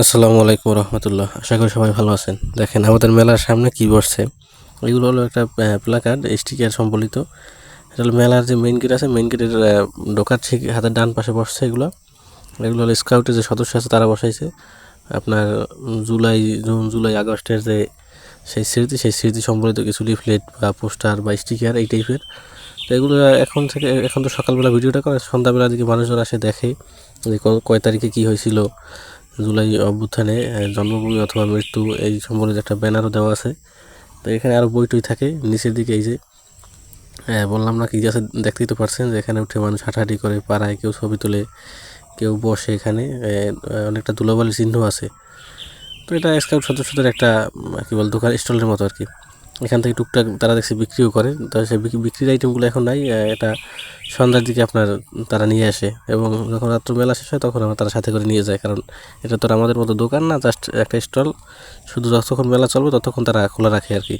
আসসালামু আলাইকুম রহমতুল্লাহ। আশা করি সবাই ভালো আছেন। দেখেন, আমাদের মেলার সামনে কি বসছে? এগুলো হলো একটা প্লাকার্ড স্টিকার সম্বলিত। এটা হলো মেলার যে মেইন গেট আছে মেইন গেটের ঢোকার ঠিক হাতের ডান পাশে বসছে এগুলো। এগুলো হলো স্কাউটের যে সদস্য আছে, তারা বসাইছে। আপনার জুলাই, জুন, জুলাই, আগস্টের যে সেই স্মৃতি সেই স্মৃতি সম্বলিত কিছু লিফলেট বা পোস্টার বা স্টিকার এই টাইপের তো এগুলো এখন থেকে, এখন তো সকালবেলা ভিডিওটা করে, সন্ধ্যাবেলা দিকে মানুষজন আসে দেখে যে কয় তারিখে কী হয়েছিল জুলাই অভ্যুত্থানে জন্মভূমি অথবা মৃত্যু এই সম্বন্ধে একটা ব্যানারও দেওয়া আছে। তো এখানে আরও বই টই থাকে, নিচের দিকে এই যে হ্যাঁ বললাম না কি আছে, দেখতেই তো পারছেন যে এখানে উঠে মানুষ হাঁটাহাঁটি করে, পাড়ায় কেউ ছবি তোলে, কেউ বসে এখানে অনেকটা ধুলোবালির চিহ্ন আছে। তো এটা স্কাউট সদস্যদের একটা কি বল, দোকান, স্টলের মতো আর কি। এখান থেকে টুকটাক তারা দেখছি বিক্রিও করে। তো বিক্রি- বিক্রির আইটেমগুলো এখন নাই এটা সন্ধ্যার দিকে আপনার তারা নিয়ে আসে এবং যখন রাত্র মেলা শেষ হয় তখন আমরা তারা সাথে করে নিয়ে যায়, কারণ এটা তো আমাদের মতো দোকান না জাস্ট একটা স্টল শুধু যতক্ষণ মেলা চলবে ততক্ষণ তারা খোলা রাখে আর কি।